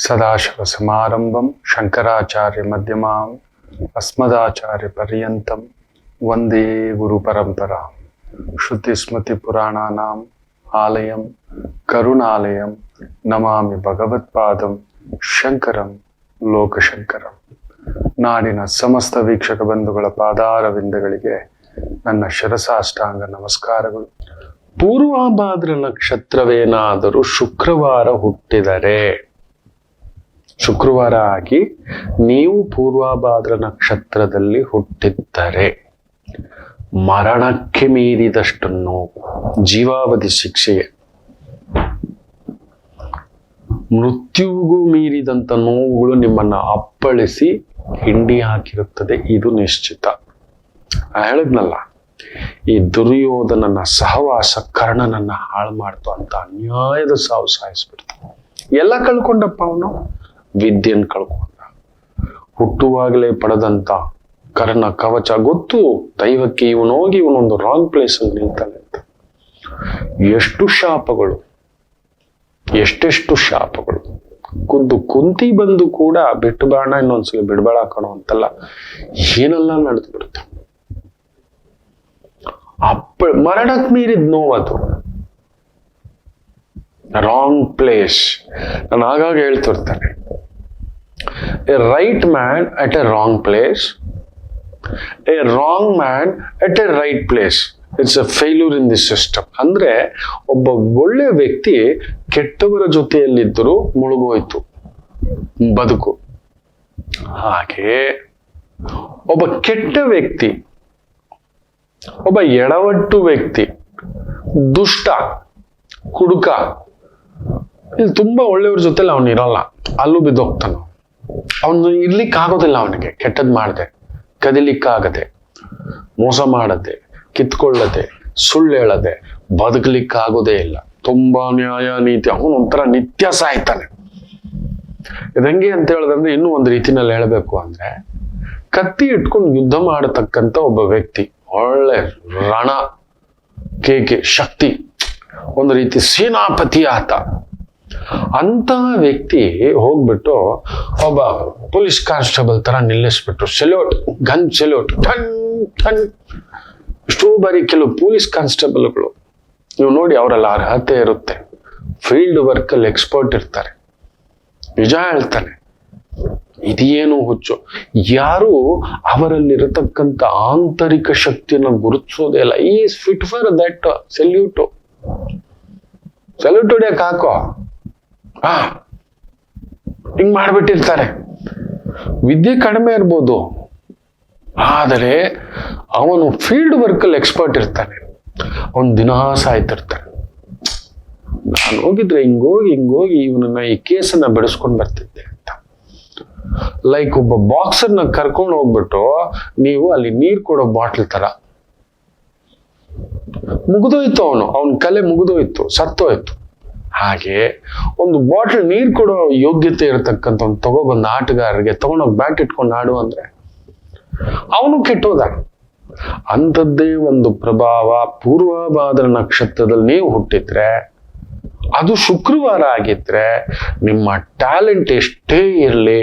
ಸದಾಶಿವ ಸಮಾರಂಭಂ ಶಂಕರಾಚಾರ್ಯ ಮಧ್ಯಮಾಂ ಅಸ್ಮದಾಚಾರ್ಯ ಪರ್ಯಂತಂ ವಂದೇ ಗುರು ಪರಂಪರಾ ಶ್ರುತಿ ಸ್ಮೃತಿ ಪುರಾಣಾನಾಂ ಆಲಯಂ ಕರುಣಾಲಯಂ ನಮಾಮಿ ಭಗವತ್ಪಾದಂ ಶಂಕರಂ ಲೋಕಶಂಕರಂ ನಾಡಿನ ಸಮಸ್ತ ವೀಕ್ಷಕ ಬಂಧುಗಳ ಪಾದಾರವಿಂದಗಳಿಗೆ ನನ್ನ ಶಿರಸಾಷ್ಟಾಂಗ ನಮಸ್ಕಾರಗಳು. ಪೂರ್ವಾಭಾದ್ರ ನಕ್ಷತ್ರವೇನಾದರೂ ಶುಕ್ರವಾರ ಹುಟ್ಟಿದರೆ ಶುಕ್ರವಾರ ಆಗಿ ನೀವು ಪೂರ್ವಭಾದ್ರ ನಕ್ಷತ್ರದಲ್ಲಿ ಹುಟ್ಟಿದ್ದರೆ ಮರಣಕ್ಕೆ ಮೀರಿದಷ್ಟು ನೋವು, ಜೀವಾವಧಿ ಶಿಕ್ಷೆ ಮೃತ್ಯುವಿಗೂ ಮೀರಿದಂಥ ನೋವುಗಳು ನಿಮ್ಮನ್ನ ಅಪ್ಪಳಿಸಿ ಹಿಂಡಿ ಹಾಕಿರುತ್ತದೆ. ಇದು ನಿಶ್ಚಿತ. ಹೇಳಿದ್ನಲ್ಲ, ಈ ದುರ್ಯೋಧನನ ಸಹವಾಸ ಕರ್ಣನನ್ನ ಹಾಳು ಮಾಡ್ತು ಅಂತ ಅನ್ಯಾಯದ ಸಾವು ಸಾಯಿಸ್ಬಿಡ್ತು. ಎಲ್ಲ ಕಳ್ಕೊಂಡಪ್ಪ ಅವನು. ವಿದ್ಯೆನ್ ಕಳ್ಕೊಂಡ. ಹುಟ್ಟುವಾಗಲೇ ಪಡೆದಂತ ಕರ್ಣ ಕವಚ ಗೊತ್ತು, ದೈವಕ್ಕೆ ಇವನು ಹೋಗಿ ಇವನೊಂದು ರಾಂಗ್ ಪ್ಲೇಸ್ ಅಲ್ಲಿ ನಿಲ್ತಾನೆ ಅಂತ. ಎಷ್ಟು ಶಾಪಗಳು, ಎಷ್ಟೆಷ್ಟು ಶಾಪಗಳು. ಖುದ್ದು ಕುಂತಿ ಬಂದು ಕೂಡ ಬಿಟ್ಟು ಬಾಣ, ಇನ್ನೊಂದ್ಸಲ ಬಿಡಬೇಡ ಕಣೋ ಅಂತಲ್ಲ, ಏನೆಲ್ಲ ನಡೆದು ಬಿಡುತ್ತೆ. ಅಪ್ಪ, ಮರಣಕ್ ಮೀರಿದ ನೋವದು ರಾಂಗ್ ಪ್ಲೇಸ್ ನಾನು ಆಗಾಗ ಹೇಳ್ತಿರ್ತಾನೆ. A right man at a wrong place a wrong man at a right place it's a failure in the system ಅಂದ್ರೆ ಒಬ್ಬ ಒಳ್ಳೆ ವ್ಯಕ್ತಿ ಕೆಟ್ಟವರ ಜೊತೆಯಲ್ಲಿದ್ದರೂ ಮುಳುಗೋಯ್ತು. ಬದುಕು. ಹಾಗೆ ಒಬ್ಬ ಕೆಟ್ಟ ವ್ಯಕ್ತಿ, ಒಬ್ಬ ಎಡವಟ್ಟು ವ್ಯಕ್ತಿ, ದುಷ್ಟ, ಕುಡುಕ, ಇಲ್ಲಿ ತುಂಬಾ ಒಳ್ಳೆಯವ್ರ ಜೊತೆಲಿ ಅವನಿರಲ್ಲ. ಅಲ್ಲೂ ಬಿದ್ದೋಗ್ತಾನ ಅವನು ಇರ್ಲಿಕ್ಕೆ ಆಗೋದಿಲ್ಲ ಅವನಿಗೆ. ಕೆಟ್ಟದ್ ಮಾಡದೆ. ಕದಿಲಿಕ್ಕಾಗದೆ. ಮೋಸ ಮಾಡದೆ. ಕಿತ್ಕೊಳ್ಳದೆ. ಸುಳ್ಳು ಹೇಳದೆ. ಬದುಕಲಿಕ್ಕಾಗೋದೇ ಇಲ್ಲ. ತುಂಬಾ ನ್ಯಾಯ, ನೀತಿ. ಅವನು ಒಂಥರ ನಿತ್ಯ ಸಾಯ್ತಾನೆ. ಇದಂಗೆ ಅಂತ ಹೇಳದಂದ್ರೆ ಇನ್ನೂ ಒಂದು ರೀತಿನಲ್ಲಿ ಹೇಳಬೇಕು ಅಂದ್ರೆ, ಕತ್ತಿ ಇಟ್ಕೊಂಡು ಯುದ್ಧ ಮಾಡತಕ್ಕಂತ ಒಬ್ಬ ವ್ಯಕ್ತಿ, ಒಳ್ಳೆ ರಣ ಕೇಕೆ ಶಕ್ತಿ, ಒಂದು ರೀತಿ ಸೇನಾಪತಿ ಆತ. ಅಂತ ವ್ಯಕ್ತಿ ಹೋಗ್ಬಿಟ್ಟು ಒಬ್ಬ ಪೊಲೀಸ್ ಕಾನ್ಸ್ಟೇಬಲ್ ತರ ನಿಲ್ಲಿಸ್ಬಿಟ್ಟು ಸೆಲ್ಯೂಟ್, ಗನ್ ಸೆಲ್ಯೂಟ್ ಟನ್ ಟನ್ ಎಷ್ಟೋ ಬಾರಿ ಕೆಲವು ಪೊಲೀಸ್ ಕಾನ್ಸ್ಟೇಬಲ್ಗಳು, ನೀವು ನೋಡಿ ಅವರಲ್ಲಿ ಅರ್ಹತೆ ಇರುತ್ತೆ. ಫೀಲ್ಡ್ ವರ್ಕ್ ಅಲ್ಲಿ ಎಕ್ಸ್ಪರ್ಟ್ ಇರ್ತಾರೆ. ನಿಜ ಹೇಳ್ತಾನೆ. ಇದೇನು ಹುಚ್ಚು. ಯಾರು ಅವರಲ್ಲಿರತಕ್ಕಂಥ ಆಂತರಿಕ ಶಕ್ತಿಯನ್ನ ಗುರುತಿಸೋದೇ ಇಲ್ಲ. Is fit for that, salute. Salute ಹೊಡಿಯಕ್ ಹಾಕೋ. ಹಾ, ಹಿಂಗ್ ಮಾಡ್ಬಿಟ್ಟಿರ್ತಾರೆ. ವಿದ್ಯೆ ಕಡಿಮೆ ಇರ್ಬೋದು. ಆದರೆ ಅವನು ಫೀಲ್ಡ್ ವರ್ಕ್ ಅಲ್ಲಿ ಎಕ್ಸ್ಪರ್ಟ್ ಇರ್ತಾನೆ. ಅವನು ದಿನಾ ಸಾಯ್ತಿರ್ತಾನೆ. ನಾನು ಹೋಗಿದ್ರೆ ಹಿಂಗೋಗಿ ಹಿಂಗೋಗಿ ಇವನನ್ನ ಈ ಕೇಸನ್ನ ಬೆಳೆಸ್ಕೊಂಡ್ ಬರ್ತಿದ್ದೆ ಅಂತ. ಲೈಕ್ ಒಬ್ಬ ಬಾಕ್ಸರ್ನ ಕರ್ಕೊಂಡು ಹೋಗ್ಬಿಟ್ಟು ನೀವು ಅಲ್ಲಿ ನೀರ್ ಕೊಡೋ ಬಾಟ್ಲ್ ತರ. ಮುಗಿದೋಯ್ತು ಅವನು. ಅವನ ಕಲೆ ಮುಗಿದೋಯ್ತು, ಸತ್ತೋಯ್ತು. ಹಾಗೆ ಒಂದು ಬಾಟ್ಲ್ ನೀರು ಕೊಡೋ ಯೋಗ್ಯತೆ ಇರತಕ್ಕಂಥ ಒಂದು ತಗೊಬಂದ ಆಟಗಾರರಿಗೆ ತಗೊಂಡೋಗಿ ಬ್ಯಾಟ್ ಇಟ್ಕೊಂಡು ಆಡು ಅಂದ್ರೆ ಅವನು ಕೆಟ್ಟೋದ. ಅಂಥದ್ದೇ ಒಂದು ಪ್ರಭಾವ ಪೂರ್ವಭಾದ್ರ ನಕ್ಷತ್ರದಲ್ಲಿ ನೀವು ಹುಟ್ಟಿದ್ರೆ, ಅದು ಶುಕ್ರವಾರ ಆಗಿದ್ರೆ ನಿಮ್ಮ ಟ್ಯಾಲೆಂಟ್ ಎಷ್ಟೇ ಇರಲಿ,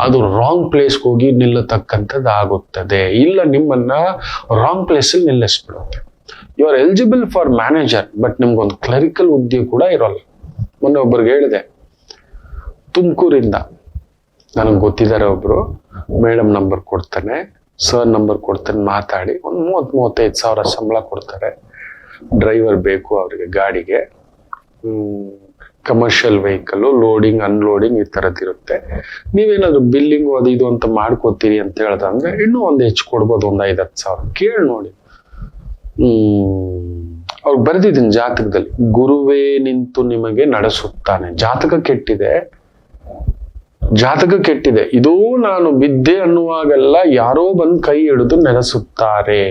ಅದು ರಾಂಗ್ ಪ್ಲೇಸ್ಗೆ ಹೋಗಿ ನಿಲ್ಲತಕ್ಕಂಥದ್ದು ಆಗುತ್ತದೆ ಇಲ್ಲ ನಿಮ್ಮನ್ನ ರಾಂಗ್ ಪ್ಲೇಸಲ್ಲಿ ನಿಲ್ಲಿಸ್ಬಿಡುತ್ತೆ. You are eligible for manager but ನಿಮ್ಗೊಂದು ಕ್ಲರಿಕಲ್ ಹುದ್ದೆ ಕೂಡ ಇರೋಲ್ಲ. ಮೊನ್ನೆ ಒಬ್ಬರಿಗೆ ಹೇಳಿದೆ, ತುಮಕೂರಿಂದ. ನನಗೆ ಗೊತ್ತಿದ್ದಾರೆ ಒಬ್ರು ಮೇಡಮ್ ನಂಬರ್ ಕೊಡ್ತಾನೆ, ಸರ್ ನಂಬರ್ ಕೊಡ್ತಾನೆ ಮಾತಾಡಿ, ಒಂದು ಮೂವತ್ತು, ಮೂವತ್ತೈದು ಸಾವಿರ ಸಂಬಳ ಕೊಡ್ತಾರೆ. ಡ್ರೈವರ್ ಬೇಕು ಅವರಿಗೆ ಗಾಡಿಗೆ. ಕಮರ್ಷಿಯಲ್ ವೆಹಿಕಲ್ ಲೋಡಿಂಗ್ ಅನ್ಲೋಡಿಂಗ್ ಈ ಥರದ್ದು ಇರುತ್ತೆ. ನೀವೇನಾದ್ರು ಬಿಲ್ಲಿಂಗ್ ಅದು ಇದು ಅಂತ ಮಾಡ್ಕೋತೀರಿ ಅಂತ ಹೇಳ್ದಂದ್ರೆ ಇನ್ನೂ ಒಂದು ಹೆಚ್ಚು ಕೊಡ್ಬೋದು, ಒಂದು ಐದು ಹತ್ತು ಸಾವಿರ. ಕೇಳಿ ನೋಡಿ. ಹ್ಮ್. ಅವ್ರು ಬರೆದಿದ್ದೀನಿ ಜಾತಕದಲ್ಲಿ, ಗುರುವೇ ನಿಂತು ನಿಮಗೆ ನಡೆಸುತ್ತಾನೆ. ಜಾತಕ ಕೆಟ್ಟಿದೆ. ಜಾತಕ ಕೆಟ್ಟಿದೆ. ಇದು ನಾನು ಬಿದ್ದೆ ಅನ್ನುವಾಗೆಲ್ಲ ಯಾರೋ ಬಂದು ಕೈ ಹಿಡಿದು ನೆನೆಸುತ್ತಾರೆ.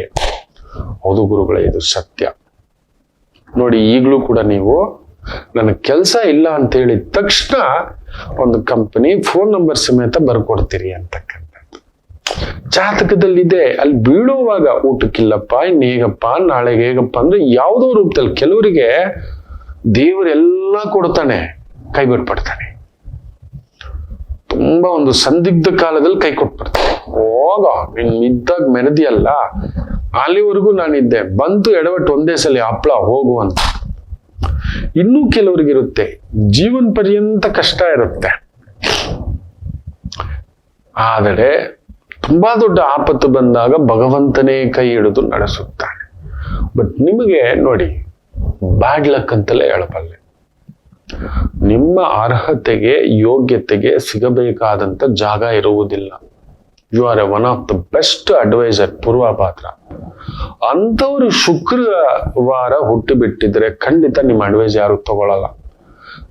ಹೌದು ಗುರುಗಳೇ, ಇದು ಸತ್ಯ. ನೋಡಿ, ಈಗಲೂ ಕೂಡ ನೀವು ನನಗೆ ಕೆಲಸ ಇಲ್ಲ ಅಂತ ಹೇಳಿದ ತಕ್ಷಣ ಒಂದು ಕಂಪನಿ ಫೋನ್ ನಂಬರ್ ಸಮೇತ ಬರ್ಕೊಡ್ತೀರಿ ಅಂತಕ್ಕಂಥದ್ದು ಜಾತಕದಲ್ಲಿದೆ. ಅಲ್ಲಿ ಬೀಳುವಾಗ ಊಟಕ್ಕಿಲ್ಲಪ್ಪ ಇನ್ನು ಹೇಗಪ್ಪ ನಾಳೆಗೆ ಹೇಗಪ್ಪ ಅಂದ್ರೆ ಯಾವುದೋ ರೂಪದಲ್ಲಿ ಕೆಲವರಿಗೆ ದೇವರೆಲ್ಲ ಕೊಡ್ತಾನೆ, ಕೈ ಬಿಟ್ಬಿಡ್ತಾನೆ. ತುಂಬಾ ಒಂದು ಸಂದಿಗ್ಧ ಕಾಲದಲ್ಲಿ ಕೈ ಕೊಟ್ಬಿಡ್ತಾನೆ. ಹೋಗ, ನೀನ್ ಇದ್ದಾಗ ಮೆರೆದಿಯಲ್ಲ ಅಲ್ಲಿವರೆಗೂ ನಾನಿದ್ದೆ, ಬಂತು ಎಡವಟ್ಟು ಒಂದೇ ಸಲ ಹಪ್ಳ, ಹೋಗು ಅಂತ. ಇನ್ನೂ ಕೆಲವರಿಗಿರುತ್ತೆ, ಜೀವನ ಪರ್ಯಂತ ಕಷ್ಟ ಇರುತ್ತೆ. ಆದರೆ ತುಂಬಾ ದೊಡ್ಡ ಆಪತ್ತು ಬಂದಾಗ ಭಗವಂತನೇ ಕೈ ಹಿಡಿದು ನಡೆಸುತ್ತಾನೆ. ಬಟ್ ನಿಮಗೆ ನೋಡಿ ಬ್ಯಾಡ್ ಲಕ್ ಅಂತಲೇ ಹೇಳಬಲ್ಲೆ. ನಿಮ್ಮ ಅರ್ಹತೆಗೆ, ಯೋಗ್ಯತೆಗೆ ಸಿಗಬೇಕಾದಂತ ಜಾಗ ಇರುವುದಿಲ್ಲ. You are a one of the best adviser ಪೂರ್ವಪಾತ್ರ. ಅಂಥವ್ರು ಶುಕ್ರವಾರ ಹುಟ್ಟು ಬಿಟ್ಟಿದ್ರೆ ಖಂಡಿತ ನಿಮ್ಮ ಅಡ್ವೈಸ್ ಯಾರು ತಗೊಳ್ಳಲ್ಲ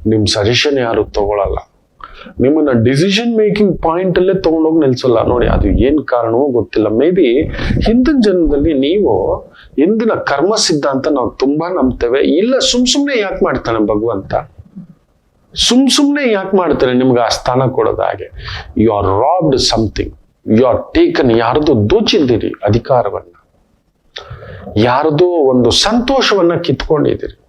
ನಿಮ್ಮ ಸಜೆಷನ್ ಯಾರು ತಗೊಳಲ್ಲ. ನಿಮ್ಮನ್ನ ಡಿಸಿಷನ್ ಮೇಕಿಂಗ್ ಪಾಯಿಂಟ್ ಅಲ್ಲೇ ತಗೊಂಡೋಗಿ ನಿಲ್ಸಲ್ಲ. ನೋಡಿ, ಅದು ಏನ್ ಕಾರಣವೋ ಗೊತ್ತಿಲ್ಲ. ಮೇ ಬಿ ಹಿಂದಿನ ಜನ್ಮದಲ್ಲಿ ನೀವು ಹಿಂದಿನ ಕರ್ಮ ಸಿದ್ಧಾಂತ ನಾವು ತುಂಬಾ ನಂಬ್ತೇವೆ. ಇಲ್ಲ, ಸುಮ್ ಸುಮ್ನೆ ಯಾಕೆ ಮಾಡ್ತಾನೆ ಭಗವಂತ? ಸುಮ್ ಸುಮ್ನೆ ಯಾಕೆ ಮಾಡ್ತಾನೆ ನಿಮ್ಗೆ ಆ ಸ್ಥಾನ ಕೊಡೋದ ಹಾಗೆ? You are robbed something you are taken ಯಾರ್ದು ದೋಚಿದ್ದೀರಿ ಅಧಿಕಾರವನ್ನ? ಯಾರ್ದೋ ಒಂದು ಸಂತೋಷವನ್ನ ಕಿತ್ಕೊಂಡಿದ್ದೀರಿ?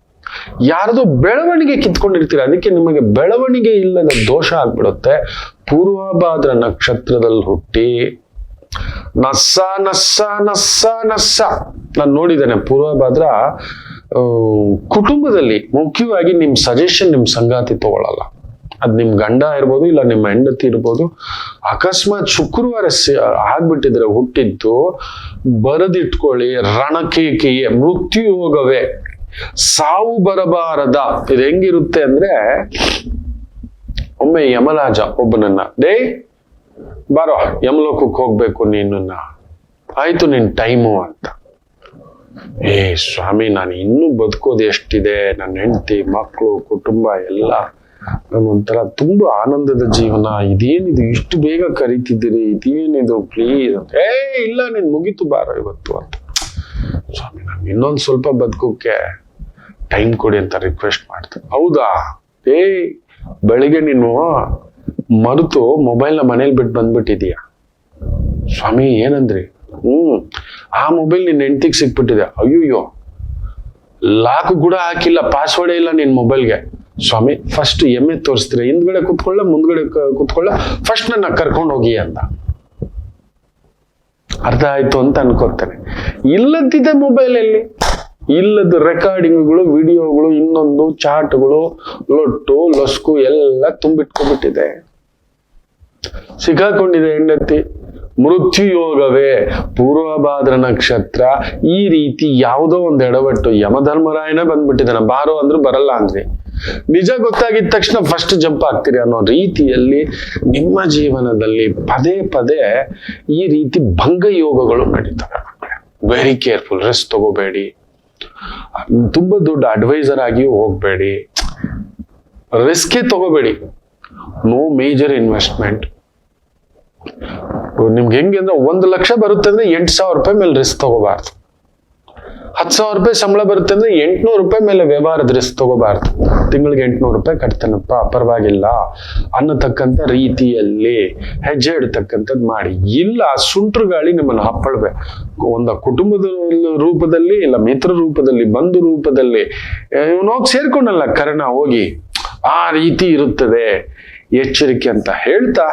ಯಾರ್ದೋ ಬೆಳವಣಿಗೆ ಕಿತ್ಕೊಂಡಿರ್ತೀರ? ಅದಕ್ಕೆ ನಿಮಗೆ ಬೆಳವಣಿಗೆ ಇಲ್ಲದ ದೋಷ ಆಗ್ಬಿಡುತ್ತೆ. ಪೂರ್ವಭಾದ್ರ ನಕ್ಷತ್ರದಲ್ಲಿ ಹುಟ್ಟಿ, ನಸ್ಸ ನಸ್ಸ ನಸ್ಸ ನಸ್ಸ. ನಾನು ನೋಡಿದ್ದೇನೆ ಪೂರ್ವಭಾದ್ರ ಕುಟುಂಬದಲ್ಲಿ ಮುಖ್ಯವಾಗಿ ನಿಮ್ ಸಜೆಷನ್ ನಿಮ್ ಸಂಗಾತಿ ತಗೊಳಲ್ಲ. ಅದ್ ನಿಮ್ ಗಂಡ ಇರ್ಬೋದು, ಇಲ್ಲ ನಿಮ್ಮ ಹೆಂಡತಿ ಇರ್ಬೋದು, ಅಕಸ್ಮಾತ್ ಶುಕ್ರವಾರ ಆಗ್ಬಿಟ್ಟಿದ್ರೆ ಹುಟ್ಟಿದ್ದು ಬರದಿಟ್ಕೊಳ್ಳಿ, ರಣಕೇಕೆಯೇ ಮೃತ್ಯು ಯೋಗವೇ ಸಾವು ಬರಬಾರದ, ಇದು ಹೆಂಗಿರುತ್ತೆ ಅಂದ್ರೆ, ಒಮ್ಮೆ ಯಮರಾಜ ಒಬ್ಬನನ್ನ, ಡೇ, ಬಾರೋ, ಯಮಲೋಕಕ್ಕೆ ಹೋಗ್ಬೇಕು ನೀನನ್ನ. ಆಯ್ತು ನಿನ್ ಟೈಮು ಅಂತ. ಏ, ಸ್ವಾಮಿ, ನಾನು ಇನ್ನೂ ಬದುಕೋದು ಎಷ್ಟಿದೆ? ನನ್ನ ಹೆಂಡತಿ ಮಕ್ಕಳು ಕುಟುಂಬ, ಎಲ್ಲ ಒಂಥರ ತುಂಬಾ ಆನಂದದ ಜೀವನ. ಇದೇನಿದು? ಇಷ್ಟು ಬೇಗ ಕರಿತಿದ್ದೀರಿ? ಇದೇನಿದು? ಪ್ಲೀಸ್ ಏ, ಇಲ್ಲ, ನೀನ್ ಮುಗೀತು ಬಾರೋ ಇವತ್ತು ಅಂತ. ಸ್ವಾಮಿ, ನಾನು ಇನ್ನೊಂದು ಸ್ವಲ್ಪ ಬದುಕೋಕ್ಕೆ ಟೈಮ್ ಕೊಡಿ ಅಂತ ರಿಕ್ವೆಸ್ಟ್ ಮಾಡ್ತಾರೆ ಹೌದಾ? ಏ, ಬೆಳಿಗ್ಗೆ ನೀನು ಮರೆತು ಮೊಬೈಲ್ನ ಮನೇಲಿ ಬಿಟ್ಟು ಬಂದ್ಬಿಟ್ಟಿದೀಯ? ಸ್ವಾಮಿ, ಏನಂದ್ರಿ? ಹ್ಮ್, ಆ ಮೊಬೈಲ್ ನಿನ್ನ ಹೆಂಡತಿಗೆ ಸಿಕ್ಬಿಟ್ಟಿದೆ. ಅಯ್ಯಯ್ಯೋ. ಲಾಕ್ ಕೂಡ ಹಾಕಿಲ್ಲ ಪಾಸ್ವರ್ಡೇ ಇಲ್ಲ ನಿನ್ನ ಮೊಬೈಲ್ಗೆ ಸ್ವಾಮಿ ಫಸ್ಟ್ ಎಮ್ಮೆ ತೋರಿಸ್ತೀರ? ಹಿಂದ್ಗಡೆ ಕುತ್ಕೊಳ್ಳ, ಮುಂದ್ಗಡೆ ಕುತ್ಕೊಳ್ಳ. ಫಸ್ಟ್ ನನ್ನ ಕರ್ಕೊಂಡು ಹೋಗಿ ಅಂತ. ಅರ್ಥ ಆಯ್ತು ಅಂತ ಅನ್ಕೋತೇನೆ. ಇಲ್ಲದಿದೆ ಮೊಬೈಲಲ್ಲಿ ಇಲ್ಲದ ರೆಕಾರ್ಡಿಂಗ್ಗಳು ವಿಡಿಯೋಗಳು ಇನ್ನೊಂದು ಚಾಟ್ಗಳು ಲೊಟ್ಟು, ಲೊಸ್ಕು ಎಲ್ಲ ತುಂಬಿಟ್ಕೊಂಡ್ಬಿಟ್ಟಿದೆ. ಸಿಕ್ಕಾಕೊಂಡಿದೆ ಹೆಂಡತಿ ಮೃತ್ಯು ಯೋಗವೇ ಪೂರ್ವಭಾದ್ರ ನಕ್ಷತ್ರ, ಈ ರೀತಿ ಯಾವುದೋ ಒಂದು ಎಡವಟ್ಟು ಯಮಧರ್ಮರಾಯನ ಬಂದ್ಬಿಟ್ಟಿದ್ದಾನೆ. ಬಾರೋ ಅಂದ್ರೂ ಬರಲ್ಲ ಅಂದ್ರಿ ನಿಜ ಗೊತ್ತಾಗಿದ ತಕ್ಷಣ ಫಸ್ಟ್ ಜಂಪ್ ಆಗ್ತೀರಿ ಅನ್ನೋ ರೀತಿಯಲ್ಲಿ ನಿಮ್ಮ ಜೀವನದಲ್ಲಿ ಪದೇ ಪದೇ ಈ ರೀತಿ ಭಂಗ ಯೋಗಗಳು ನಡೀತವೆ. ವೆರಿ ಕೇರ್ಫುಲ್ ರೆಸ್ಟ್ ತಗೋಬೇಡಿ. ತುಂಬಾ ದೊಡ್ಡ ಅಡ್ವೈಸರ್ ಆಗಿಯೂ ಹೋಗ್ಬೇಡಿ. ರಿಸ್ಕೇ ತಗೋಬೇಡಿ. ನೋ ಮೇಜರ್ ಇನ್ವೆಸ್ಟ್ಮೆಂಟ್ ನಿಮ್ಗೆ ಹೆಂಗೆ ಅಂದ್ರೆ ಒಂದು ಲಕ್ಷ ಬರುತ್ತೆ ಅಂದ್ರೆ ಎಂಟು ಸಾವಿರ ರೂಪಾಯಿ ಮೇಲೆ ರಿಸ್ಕ್ ತಗೋಬಾರ್ದು. ಹತ್ತು ಸಾವಿರ ರೂಪಾಯಿ ಸಂಬಳ ಬರುತ್ತೆ ಅಂದ್ರೆ ಎಂಟ್ನೂರು ರೂಪಾಯಿ ಮೇಲೆ ವ್ಯವಹಾರದ ರಿಸ್ಕ್ ತಗೋಬಾರ್ದು. ತಿಂಗಳಿಗೆ ಎಂಟ್ನೂರು ರೂಪಾಯಿ ಕಟ್ತಾನಪ್ಪ, ಪರವಾಗಿಲ್ಲ. ಅನ್ನತಕ್ಕಂಥ ರೀತಿಯಲ್ಲಿ ಹೆಜ್ಜೆ ಇಡ್ತಕ್ಕಂಥದ್ದು ಮಾಡಿ. ಇಲ್ಲ, ಸುಂಟ್ರ ಗಾಳಿ ನಿಮ್ಮನ್ನು ಹಪ್ಪಳ್ವೆ. ಒಂದು ಕುಟುಂಬದ ರೂಪದಲ್ಲಿ ಇಲ್ಲ, ಮಿತ್ರ ರೂಪದಲ್ಲಿ, ಬಂಧು ರೂಪದಲ್ಲಿ ಇವನು ಹೋಗಿ ಸೇರ್ಕೊಂಡಲ್ಲ ಕರ್ಣ ಹೋಗಿ. ಆ ರೀತಿ ಇರುತ್ತದೆ. ಎಚ್ಚರಿಕೆ ಅಂತ ಹೇಳ್ತಾ